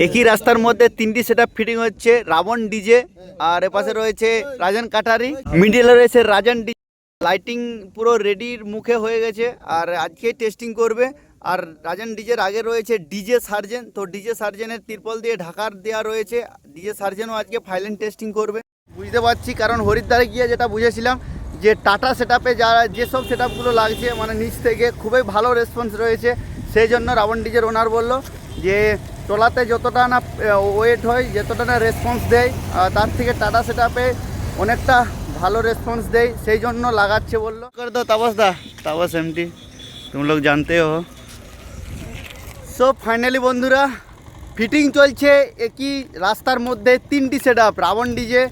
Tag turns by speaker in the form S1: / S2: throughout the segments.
S1: একই রাস্তার মধ্যে তিনটি সেট ফিটিং হচ্ছে, রাবণ ডিজে আর এপাশে রয়েছে রাজন কাটারি। মিডিলে রয়েছে রাজন ডিজে লাইটিং পুরো রেডির মুখে হয়ে গেছে, আর আজকে টেস্টিং করবে। আর রাজন ডিজের আগে রয়েছে ডিজে সার্জেন তো ডিজে সার্জেনের তিরপল দিয়ে ঢাকার দেওয়া রয়েছে। ডিজে সার্জেনও আজকে ফাইলেন টেস্টিং করবে। বুঝতে পারছি, কারণ হরিদ্বারে গিয়ে যেটা বুঝেছিলাম, যে টাটা সেট আপে যারা যেসব সেট আপগুলো লাগছে মানে নিচ থেকে খুবই ভালো রেসপন্স রয়েছে। সেই জন্য রাবণ ডিজের ওনার বলল যে তোলাতে যতটা না ওয়েট হয় যতটা না রেসপন্স দেয় তার থেকে টাটা সেট আপে অনেকটা ভালো রেসপন্স দেয় সেই জন্য লাগাচ্ছে বলল। করে দো তাপস দা তাপস এমটি তুমি লোক জানতে হো সো ফাইনালি বন্ধুরা ফিটিং চলছে একই রাস্তার মধ্যে তিনটি set up Ravan DJ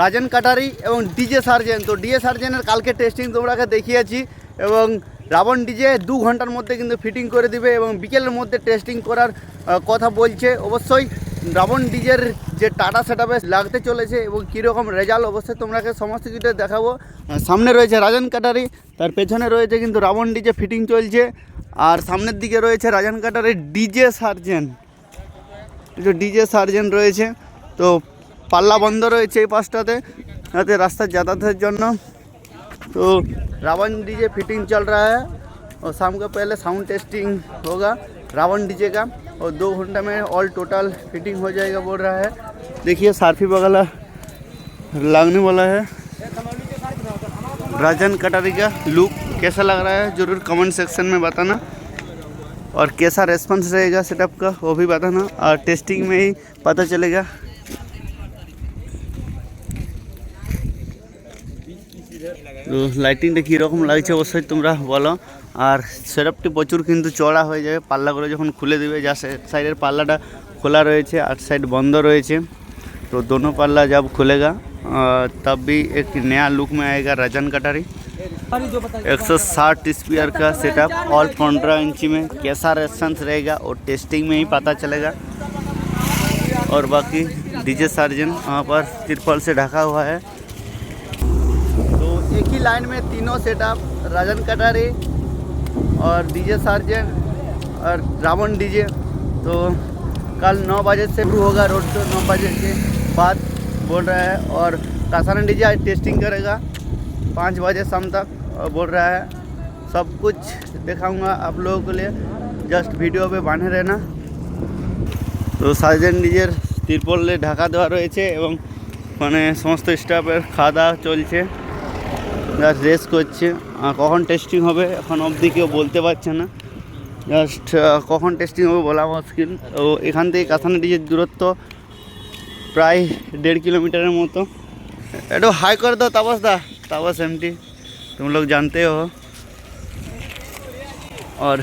S1: Rajen কাটারি এবং ডিজে সার্জেন তো ডিজে সার্জেনের কালকে টেস্টিং তোমরাকে দেখিয়েছি এবং রাবণ ডিজে দু ঘণ্টার মধ্যে কিন্তু ফিটিং করে দিবে এবং বিকেলের মধ্যে টেস্টিং করার কথা বলছে। অবশ্যই রাবণ ডিজের যে টাটা সেট লাগতে চলেছে এবং কীরকম রেজাল্ট অবশ্যই তোমরাকে সমস্ত কিছু দেখাবো। সামনে রয়েছে রাজন কাটারি, তার পেছনে রয়েছে কিন্তু রাবণ ডিজে ফিটিং চলছে। আর সামনের দিকে রয়েছে রাজন কাটারের ডিজে সার্জেন কিছু ডিজে সার্জেন রয়েছে, তো পাল্লা বন্ধ রয়েছে এই পাশটাতে রাস্তার যাতায়াতের জন্য। तो रावण डीजे फिटिंग चल रहा है और शाम को पहले साउंड टेस्टिंग होगा रावण डीजे का और दो घंटा में ऑल टोटल फिटिंग हो जाएगा बोल रहा है। देखिए, सारफी वगैरह लगने वाला है। राजन कटारी का लुक कैसा लग रहा है? ज़रूर कमेंट सेक्शन में बताना। और कैसा रेस्पॉन्स रहेगा सेटअप का, वो भी बताना। और टेस्टिंग में ही पता चलेगा। লাইটিংটা কীরকম লাগছে অবশ্যই তোমরা বলো আর সেটআপটি প্রচুর কিন্তু চড়া হয়ে যাবে পাল্লাগুলো যখন খুলে দেবে যা সাইডের পাল্লাটা খোলা রয়েছে আর সাইড বন্ধ রয়েছে तो दोनों पल्ला जब खुलेगा अ, तब भी एक नया लुक में आएगा रजन कटारी 160 स्पीयर का सेटअप ऑल पंद्रह इंची में कैसा रेस्पॉन्स रहेगा और टेस्टिंग में ही पता चलेगा और बाकी डीजे सार्जन वहाँ पर तिरपल से ढका हुआ है तो एक ही लाइन में तीनों सेटअप राजन कटारी और डीजे सार्जन और रावण डीजे तो कल नौ बजे से शुरू होगा रोड शो नौ बजे के बाद बोल रहा है और कासाना डीजे आज टेस्टिंग करेगा पाँच बजे शाम तक और बोल रहा है सब कुछ दिखाऊंगा आप लोगों के लिए जस्ट वीडियो पे बांधे रहना তো সার্জেন নিজের তিরপলে ঢাকা দেওয়া রয়েছে এবং মানে সমস্ত স্টাফের খাওয়া দাওয়া চলছে জাস্ট রেস্ট করছে আর কখন টেস্টিং হবে এখন অবধি কেউ বলতে পারছে না জাস্ট কখন টেস্টিং হবে বলা মুশকিল তো এখান থেকে কাছানাটির দূরত্ব প্রায় দেড় কিলোমিটারের মতো একটু হাই করে দাও তাপস দা তাপস এমটি तुम लोग जानते हो और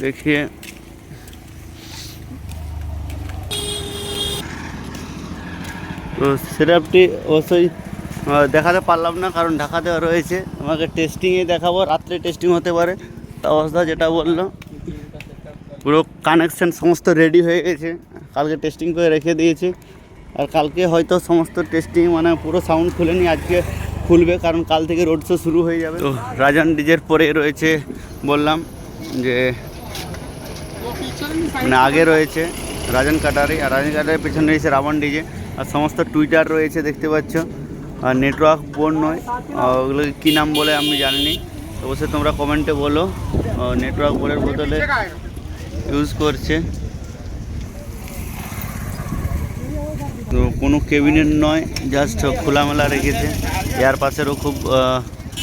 S1: देखिए তো সিরাপটি অবশ্যই আহ, দেখাতে পারলাম না কারণ ঢাকা দেওয়া রয়েছে আমাকে টেস্টিংয়ে দেখাবো রাত্রে টেস্টিং হতে পারে। তা অবস্থা যেটা বলল পুরো কানেকশান সমস্ত রেডি হয়ে গেছে। কালকে টেস্টিং করে রেখে দিয়েছি। আর কালকে হয়তো সমস্ত টেস্টিং মানে পুরো সাউন্ড খুলে খুলেনি আজকে খুলবে কারণ কাল থেকে রোড শো শুরু হয়ে যাবে। তো রাজান ডিজের পরে রয়েছে বললাম যে মানে আগে রয়েছে রাজন কাটারি আর রাজন কাটারির পেছনে রয়েছে রাবণ ডিজে। আর সমস্ত টুইটার রয়েছে দেখতে পাচ্ছ। নেটওয়ার্ক বোর্ড নয়। আর ওগুলো কী নাম বলে আমি জানিনি। অবশ্যই তোমরা কমেন্টে বলো। নেটওয়ার্ক বোর্ডের বদলে ইউজ করছে। তো কোনো কেবিনেট নয় জাস্ট খোলামেলা রেখেছে। এয়ার পাশেরও খুব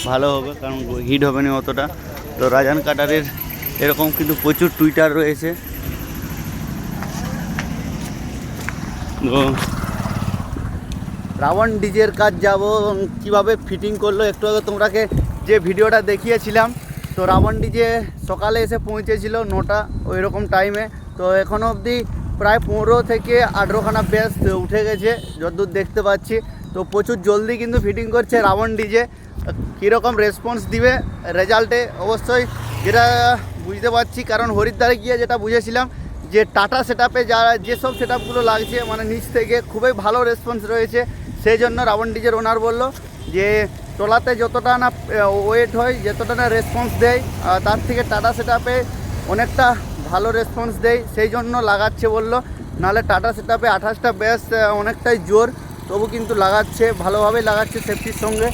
S1: ভালো হবে, কারণ হিট হবে না অতটা। তো রাজান কাটারের এরকম কিন্তু প্রচুর টুইটার রয়েছে। তো রাবণ ডিজের কাজ যাব কীভাবে ফিটিং করল একটু আগে তোমরাকে যে ভিডিওটা দেখিয়েছিলাম। তো রাবণ ডিজে সকালে এসে পৌঁছেছিল নটা, ওই রকম টাইমে তো এখনও অবধি প্রায় পনেরো থেকে আঠেরোখানা ব্যাস উঠে গেছে যতদূর দেখতে পাচ্ছি। তো প্রচুর জলদি কিন্তু ফিটিং করছে রাবণ ডিজে। কীরকম রেসপন্স দিবে রেজাল্টে অবশ্যই যেটা বুঝতে পারছি, কারণ হরিদ্বারে গিয়ে যেটা বুঝেছিলাম যে টাটা সেট আপে যারা যেসব সেট আপগুলো লাগছে মানে নিচ থেকে খুবই ভালো রেসপন্স রয়েছে। সেই জন্য রাবণ ডিজের ওনার বলল যে তোলাতে যতটা না ওয়েট হয় যতটা না রেসপন্স দেয় আহ, তার থেকে টাটা সেট আপে অনেকটা ভালো রেসপন্স দেয় সেই জন্য লাগাচ্ছে বললো নাহলে টাটা সেটাপে আঠাশটা ব্যাস অনেকটাই জোর তবু কিন্তু লাগাচ্ছে ভালোভাবেই লাগাচ্ছে সেফটির সঙ্গে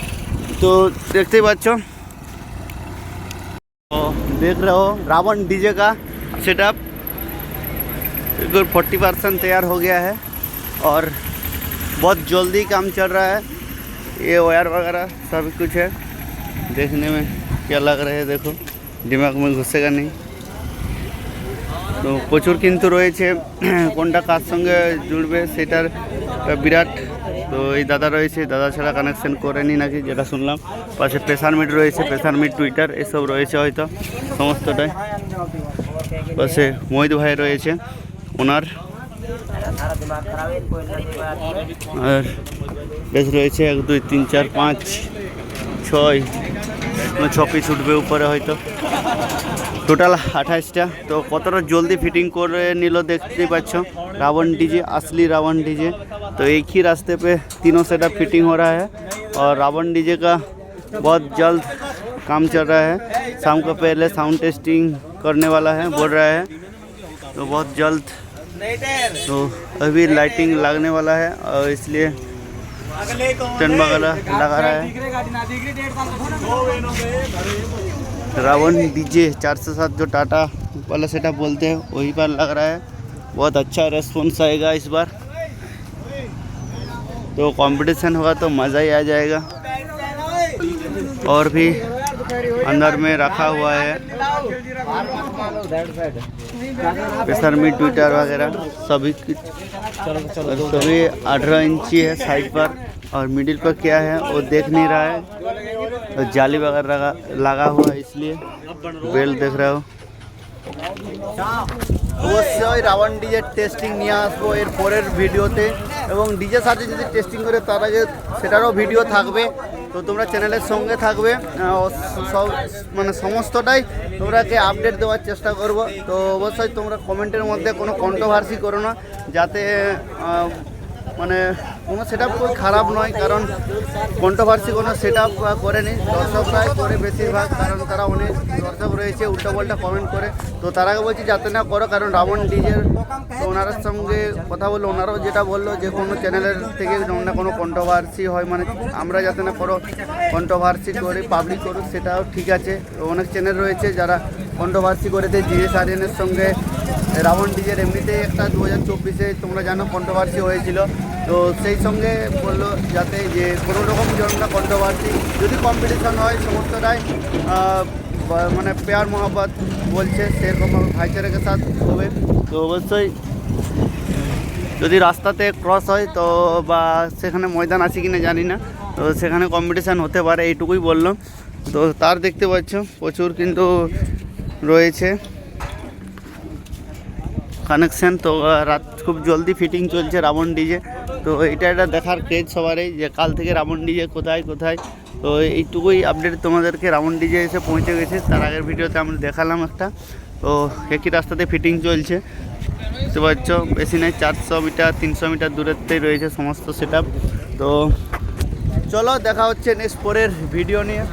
S1: তো দেখতেই পাচ্ছ तो देख रहे हो रावण डीजे का सेटअप बिल्कुल फोर्टी परसेंट तैयार हो गया है और बहुत जल्दी काम चल रहा है ये वायर वगैरह सब कुछ है देखने में क्या लग रहा है देखो दिमाग में घुसेगा नहीं তো প্রচুর কিন্তু রয়েছে কোনটা কার সঙ্গে জুড়বে সেটার বিরাট তো এই দাদা রয়েছে দাদা ছাড়া কানেকশন করেনি নাকি যেটা শুনলাম পাশে প্রেসার মিট রয়েছে প্রেসার মিট টুইটার এসব রয়েছে হয়তো সমস্তটাই পাশে মহিদ ভাই রয়েছে ওনার আর বেশ রয়েছে এক দুই তিন চার পাঁচ ছয় মানে ছ পিস উঠবে উপরে হয়তো টোটাল আঠাশটা তো কতটা জলদি फिटिंग করে নিল দেখতে পাচ্ছ रावण डीजे असली रावण डीजे तो एक ही रास्ते पे तीनों सेटअप फिटिंग हो रहा है और रावण डीजे का बहुत जल्द काम चल रहा है शाम को पहले साउंड टेस्टिंग करने वाला है बोल रहा है तो बहुत जल्द तो अभी लाइटिंग लगने वाला है और इसलिए टेंट वगैरह लगा रहा है। रावण डीजे चार सौ सात जो टाटा वाला सेटअप बोलते हैं, वही पर लग रहा है। बहुत अच्छा रेस्पॉन्स आएगा इस बार। तो कंपटीशन होगा तो मज़ा ही आ जाएगा। और भी अंदर में रखा हुआ है। प्रेशर में ट्विटर वगैरह सभी कुछ और सभी अठारह इंची है साइड पर और मिडिल पर क्या है वो देख नहीं रहा है और जाली वगैरह लगा, लगा हुआ है इसलिए बेल देख रहे हो অবশ্যই রাওয়ান ডিজের টেস্টিং নিয়ে আসবো এর পরের ভিডিওতে এবং ডিজের সাথে যদি টেস্টিং করে তার আগে সেটারও ভিডিও থাকবে তো তোমরা চ্যানেলের সঙ্গে থাকবে সব মানে সমস্তটাই তোমরাকে আপডেট দেওয়ার চেষ্টা করব। তো অবশ্যই তোমরা কমেন্টের মধ্যে কোনো কন্ট্রোভার্সি করো না, যাতে মানে কোনো সেট আপ খারাপ নয়, কারণ কন্ট্রোভার্সি কোনো সেট আপ করেনি। দর্শকরাই করে বেশিরভাগ, কারণ তারা অনেক দর্শক রয়েছে, উল্টো পাল্টা কমেন্ট করে। তো তারাকে বলছি, যাতে না করো, কারণ রাবণ ডিজের ওনার সঙ্গে কথা বলল, ওনারাও যেটা বলল যে কোনো চ্যানেলের থেকে না কোনো কন্ট্রোভার্সি হয় মানে আমরা যাতে না করো কন্ট্রোভার্সি করে পাবলিক করুক, সেটাও ঠিক আছে। অনেক চ্যানেল রয়েছে যারা কন্ট্রোভার্সি করেছে জিএস আরিয়ানের সঙ্গে রাবণ ডিজের এমনিতেই একটা দু হাজার চব্বিশে তোমরা জানো কন্ট্রোভার্সি হয়েছিল। তো সেই সঙ্গে বলল যাতে যে কোনো রকম যেন না কন্ট্রোভার্সি যদি কম্পিটিশন হয় সমস্তটাই মানে পেয়ার মোহাম্মত বলছে, সেরকম ভাইচারাকে সাথ হবে। তো অবশ্যই যদি রাস্তাতে ক্রস হয় তো বা সেখানে ময়দান আছে কিনা জানি না, তো সেখানে কম্পিটিশান হতে পারে, এইটুকুই বললাম তো তার দেখতে পাচ্ছ, প্রচুর কিন্তু রয়েছে কানেকশান তো রাত খুব জলদি ফিটিং চলছে রাবণ ডিজে তো এটা একটা দেখার ক্রেজ সবারই যে কাল থেকে রাবণ ডিজে কোথায় কোথায়? তো এইটুকুই আপডেট তোমাদেরকে। রাবণ ডিজে এসে পৌঁছে গেছে, তার আগের ভিডিওতে আমরা দেখালাম একটা। তো একই রাস্তাতে ফিটিং চলছে। বুঝতে পারছ? বেশি নেই চারশো মিটার, তিনশো মিটার দূরত্বেই রয়েছে সমস্ত সেট তো চলো, দেখা হচ্ছে নেক্সট পরের ভিডিও নিয়ে।